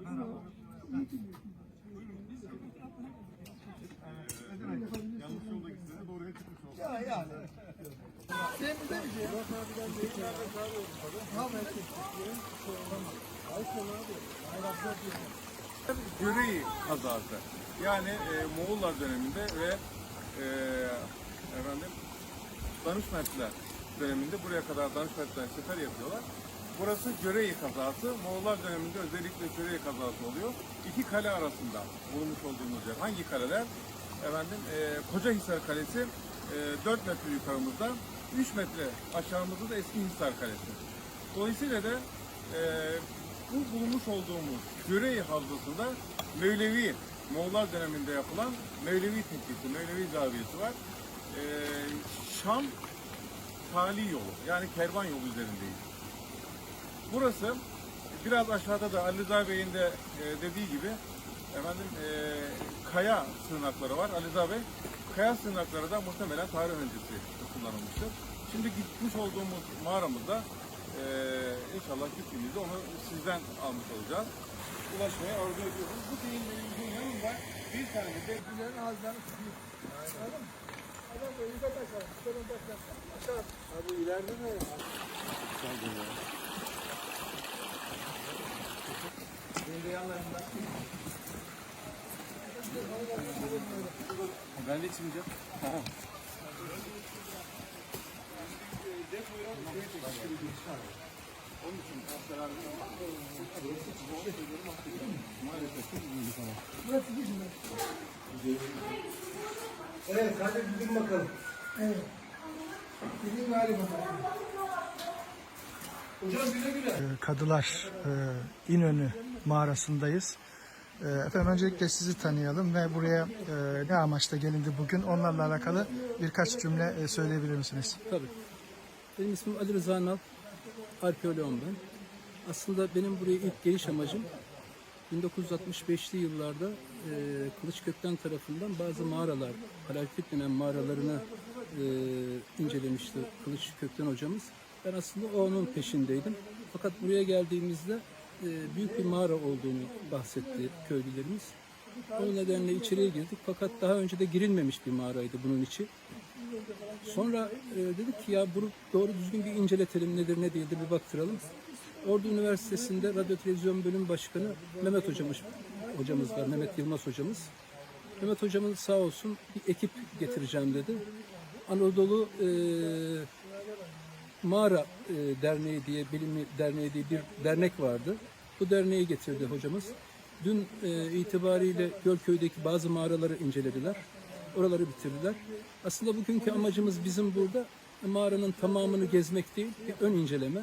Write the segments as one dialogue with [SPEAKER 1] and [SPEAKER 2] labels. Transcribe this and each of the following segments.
[SPEAKER 1] Olsun.
[SPEAKER 2] Ya yani.
[SPEAKER 1] Göreği kazası. Yani e, Moğollar döneminde ve e, efendim Danışmentler döneminde buraya kadar Danışmentler sefer yapıyorlar. Burası Göreği kazası. Moğollar döneminde özellikle Göreği kazası oluyor. İki kale arasında bulunmuş olduğumuz yer. Hangi kaleler? Efendim e, Kocahisar Kalesi e, 4 metre yukarımızda, 3 metre aşağımızda da Eski Hisar Kalesi. Dolayısıyla da e, bu bulunmuş olduğumuz Göreği Havzası'nda Mevlevi, Moğollar döneminde yapılan Mevlevi tekkesi, Mevlevi zaviyesi var. E, Şam tali yolu, yani kervan yolu üzerindeyiz. Burası biraz aşağıda da Ali Rıza Bey'in de e, dediği gibi efendim e, kaya sığınakları var. Ali Rıza Bey kaya sığınakları da muhtemelen tarih öncesi kullanılmıştır. Şimdi gitmiş olduğumuz mağaramızda e, inşallah gittiğimizde onu sizden almış olacağız. Ulaşmaya arzu ediyoruz. Bu deyimlerimizin yanında bir tane de
[SPEAKER 2] Güzel ağızlarını tutuyor. Anladın mı? Adam da yukarı taşlar. Yukarı taşlar. Aşağı. Abi ileride mi? Benim de yanlarında.
[SPEAKER 1] Ben de içmeyeceğim. Tamam.
[SPEAKER 2] Burası bizim. Evet, hadi gidin bakalım. Evet. Gidin galiba. Hocam güle güle.
[SPEAKER 3] Kadılar e, İnönü mağarasındayız. E, Efendim öncelikle sizi tanıyalım ve buraya e, ne amaçla gelindi bugün onlarla alakalı birkaç cümle e, söyleyebilir misiniz?
[SPEAKER 4] Tabii. Benim ismim Ali Rıza Nal. Arkeoloğum ben. Aslında benim buraya ilk geliş amacım 1965'li yıllarda e, Kılıçkökten tarafından bazı mağaralar, Paleolitik dönem mağaralarını e, incelemişti Kılıçkökten hocamız. Ben aslında onun peşindeydim. Fakat buraya geldiğimizde büyük bir mağara olduğunu bahsetti köylülerimiz. O nedenle içeriye girdik fakat daha önce de girilmemiş bir mağaraydı bunun içi. Sonra e, dedik ki ya bunu doğru düzgün bir inceletelim nedir ne değildir bir baktıralım. Ordu Üniversitesi'nde Radyo Televizyon Bölüm Başkanı Mehmet hocamız, hocamız var, Mehmet Yılmaz hocamız. Mehmet hocamız sağ olsun bir ekip getireceğim dedi. Anadolu e, Mağara e, Derneği diye, Bilimi Derneği diye bir dernek vardı. Bu derneği getirdi hocamız. Dün e, itibariyle Gölköy'deki bazı mağaraları incelediler. Oraları bitirdiler. Aslında bugünkü amacımız bizim burada mağaranın tamamını gezmek değil, bir ön inceleme.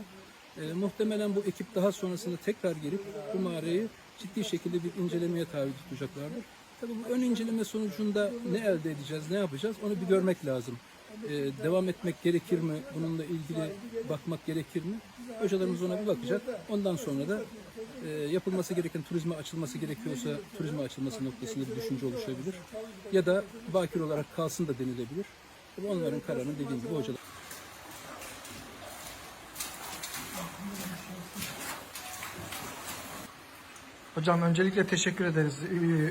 [SPEAKER 4] E, muhtemelen bu ekip daha sonrasında tekrar gelip bu mağarayı ciddi şekilde bir incelemeye tabi tutacaklardır. Tabii bu ön inceleme sonucunda ne elde edeceğiz, ne yapacağız onu bir görmek lazım. E, devam etmek gerekir mi, bununla ilgili bakmak gerekir mi? Hocalarımız ona bir bakacak. Ondan sonra da e, yapılması gereken turizme açılması gerekiyorsa turizme açılması noktasında bir düşünce oluşabilir. Ya da bakir olarak kalsın da denilebilir. Onların kararını dediğim gibi hocalar.
[SPEAKER 3] Hocam öncelikle teşekkür ederiz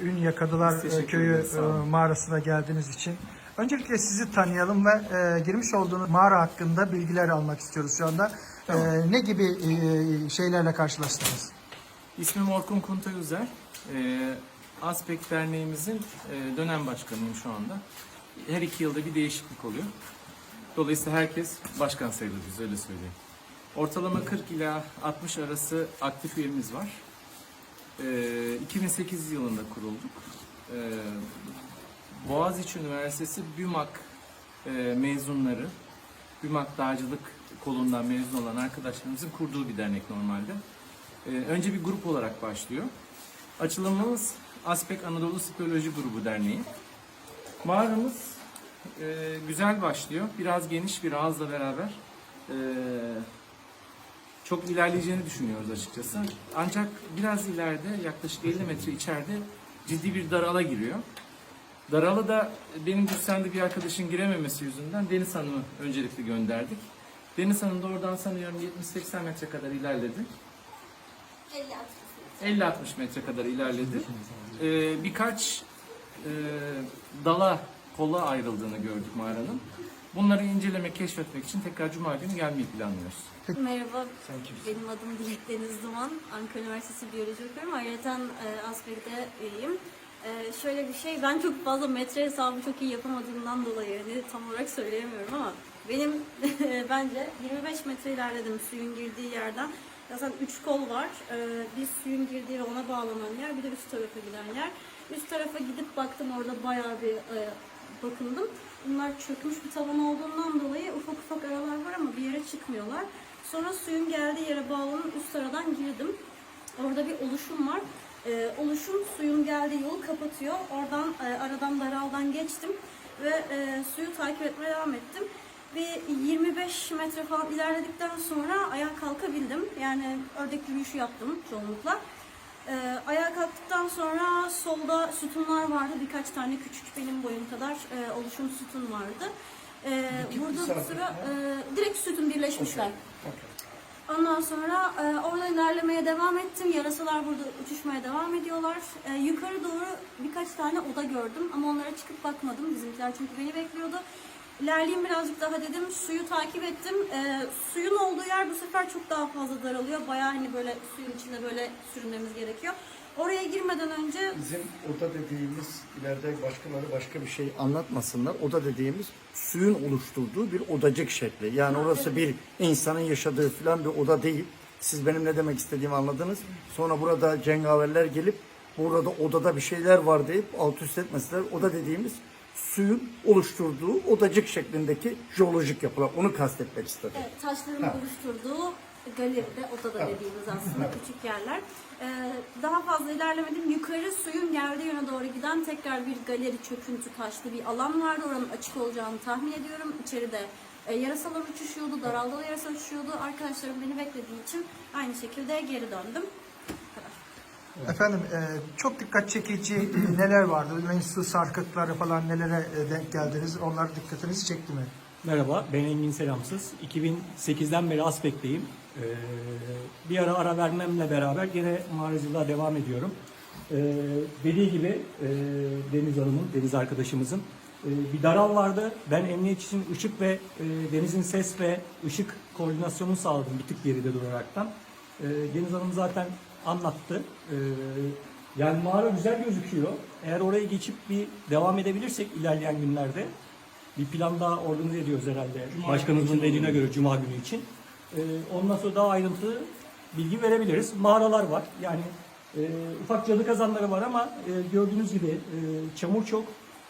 [SPEAKER 3] Ünye Kadılar Köyü e, mağarasına geldiğiniz için. Öncelikle sizi tanıyalım ve e, girmiş olduğunuz mağara hakkında bilgiler almak istiyoruz şu anda. E, ne gibi e, şeylerle karşılaştınız?
[SPEAKER 5] İsmim Orkun Kuntay Üzer. Ee, Aspek Derneğimizin e, dönem başkanıyım şu anda. Her iki yılda bir değişiklik oluyor. Dolayısıyla herkes başkan sayılır biz öyle söyleyeyim. Ortalama 40 ila 60 arası aktif üyemiz var. Ee, 2008 yılında kurulduk. Ee, Boğaziçi Üniversitesi BÜMAK e, mezunları, BÜMAK dağcılık kolundan mezun olan arkadaşlarımızın kurduğu bir dernek normalde. Ee, önce bir grup olarak başlıyor. Açılımımız Aspek Anadolu Speleoloji Grubu Derneği. Mağaramız e, güzel başlıyor. Biraz geniş bir ağızla beraber e, çok ilerleyeceğini düşünüyoruz açıkçası. Ancak biraz ileride yaklaşık 50 metre içeride ciddi bir darala giriyor. Darala da benim Gülsen'de bir arkadaşın girememesi yüzünden Deniz Hanım'ı öncelikli gönderdik. Deniz Hanım da oradan sanıyorum 70-80 metre kadar ilerledi.
[SPEAKER 6] 50
[SPEAKER 5] 50-60 metre kadar ilerledi. Ee, birkaç e, dala, kola ayrıldığını gördük mağaranın. Bunları incelemek, keşfetmek için tekrar Cuma günü gelmeyi planlıyoruz.
[SPEAKER 6] Merhaba, benim adım Dilek Deniz Duman. Ankara Üniversitesi Biyoloji okuyorum. Ayrıca e, Aspek'te üyeyim. E, şöyle bir şey, ben çok fazla metre hesabı çok iyi yapamadığımdan dolayı hani tam olarak söyleyemiyorum ama benim bence 25 metre ilerledim suyun girdiği yerden. Zaten 3 kol var. E, bir suyun girdiği ve ona bağlanan yer, bir de üst tarafa giden yer. Üst tarafa gidip baktım orada bayağı bir e, bakındım. Bunlar çökmüş bir tavan olduğundan dolayı ufak ufak aralar var ama bir yere çıkmıyorlar. Sonra suyun geldiği yere bağlanıp üst aradan girdim. Orada bir oluşum var. Ee, oluşum suyun geldiği yolu kapatıyor. Oradan e, aradan daraldan geçtim ve e, suyu takip etmeye devam ettim. Bir 25 metre falan ilerledikten sonra ayağa kalkabildim. Yani ördek yürüyüşü yaptım çoğunlukla. Ee, ayağa kalktıktan sonra solda sütunlar vardı. Birkaç tane küçük benim boyum kadar e, oluşum sütun vardı. Ee, burada sıra e, direkt sütun birleşmişler. Ondan sonra e, oradan ilerlemeye devam ettim. Yarasalar burada uçuşmaya devam ediyorlar. E, yukarı doğru birkaç tane oda gördüm ama onlara çıkıp bakmadım. Bizimkiler çünkü beni bekliyordu. İlerleyeyim birazcık daha dedim. Suyu takip ettim. E, suyun olduğu yer bu sefer çok daha fazla daralıyor. Bayağı hani böyle suyun içinde böyle sürünmemiz gerekiyor. Oraya girmeden önce
[SPEAKER 2] Bizim oda dediğimiz ileride başkaları başka bir şey anlatmasınlar. Oda dediğimiz suyun oluşturduğu bir odacık şekli. Yani orası bir insanın yaşadığı falan bir oda değil. Siz benim ne demek istediğimi anladınız. Sonra burada cengaverler gelip burada odada bir şeyler var deyip alt üst etmesinler. Oda dediğimiz suyun oluşturduğu odacık şeklindeki jeolojik yapılar. Onu kastetmek istedim.
[SPEAKER 6] Evet, taşların oluşturduğu galeride, odada dediğimiz aslında küçük yerler. Ee, daha fazla ilerlemedim. Yukarı suyun geldiği yöne doğru giden tekrar bir galeri çöküntü taşlı bir alan vardı. Oranın açık olacağını tahmin ediyorum. İçeride e, yarasalar uçuşuyordu, daraldalı yarasa uçuşuyordu. Arkadaşlarım beni beklediği için aynı şekilde geri döndüm.
[SPEAKER 3] Efendim e, çok dikkat çekici e, neler vardı? Örneğin su sarkıtları falan nelere denk geldiniz? Onlar dikkatinizi çekti mi?
[SPEAKER 7] Merhaba, ben Engin Selamsız. 2008'den beri Aspek'teyim. Ee, bir ara ara vermemle beraber gene mağaracılığa devam ediyorum. Ee, dediği gibi e, Deniz Hanım'ın, Deniz arkadaşımızın bir daral vardı. Ben emniyet için ışık ve e, Deniz'in ses ve ışık koordinasyonunu sağladım bir tık geride duraraktan. E, Deniz Hanım zaten anlattı. E, yani mağara güzel gözüküyor. Eğer oraya geçip bir devam edebilirsek ilerleyen günlerde bir plan daha organize ediyoruz herhalde. Başkanımızın dediğine göre Cuma günü için. Ee, ondan sonra daha ayrıntılı bilgi verebiliriz. Mağaralar var. Yani e, ufak cadı kazanları var ama e, gördüğünüz gibi çamur çok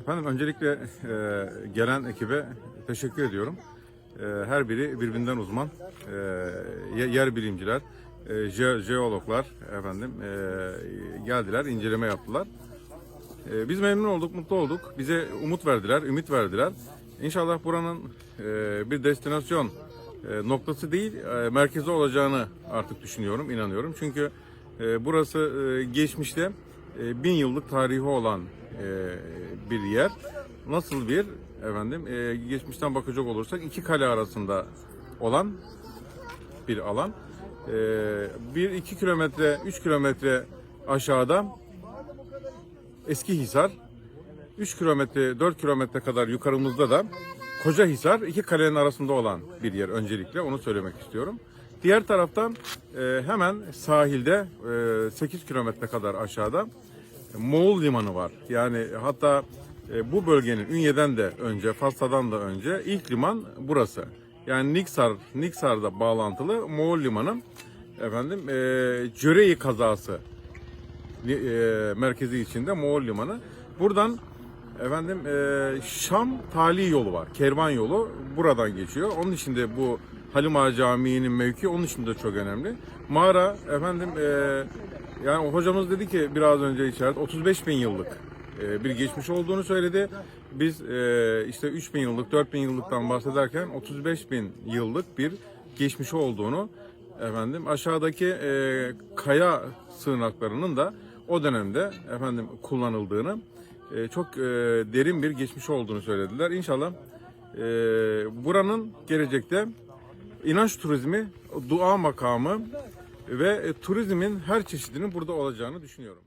[SPEAKER 3] Efendim
[SPEAKER 1] öncelikle e, gelen ekibe teşekkür ediyorum. E, her biri birbirinden uzman. E, ye- yer bilimciler, e, je- jeologlar efendim e, geldiler, inceleme yaptılar. E, biz memnun olduk, mutlu olduk. Bize umut verdiler, ümit verdiler. İnşallah buranın e, bir destinasyon e, noktası değil, e, merkezi olacağını artık düşünüyorum, inanıyorum. Çünkü e, burası e, geçmişte e, bin yıllık tarihi olan e, bir yer. Nasıl bir efendim e, geçmişten bakacak olursak iki kale arasında olan bir alan. E, bir iki kilometre, üç kilometre aşağıda Eski Hisar, 3 kilometre, 4 kilometre kadar yukarımızda da Koca Hisar, iki kalenin arasında olan bir yer öncelikle onu söylemek istiyorum. Diğer taraftan e, hemen sahilde e, 8 kilometre kadar aşağıda Moğol Limanı var. Yani hatta e, bu bölgenin Ünye'den de önce, Fas'tan da önce ilk liman burası. Yani Niksar, Niksar'da bağlantılı Moğol Limanı efendim e, Cöreyi kazası e, merkezi içinde Moğol Limanı. Buradan efendim e, Şam tali yolu var. Kervan yolu buradan geçiyor. Onun için de bu Halim Ağa Camii'nin mevki onun için de çok önemli. Mağara efendim e, yani hocamız dedi ki biraz önce içeride 35 bin yıllık e, bir geçmiş olduğunu söyledi. Biz e, işte 3 bin yıllık 4 bin yıllıktan bahsederken 35 bin yıllık bir geçmişi olduğunu efendim aşağıdaki e, kaya sığınaklarının da o dönemde efendim kullanıldığını e, çok e, derin bir geçmiş olduğunu söylediler. İnşallah e, buranın gelecekte inanç turizmi, dua makamı ve e, turizmin her çeşidinin burada olacağını düşünüyorum.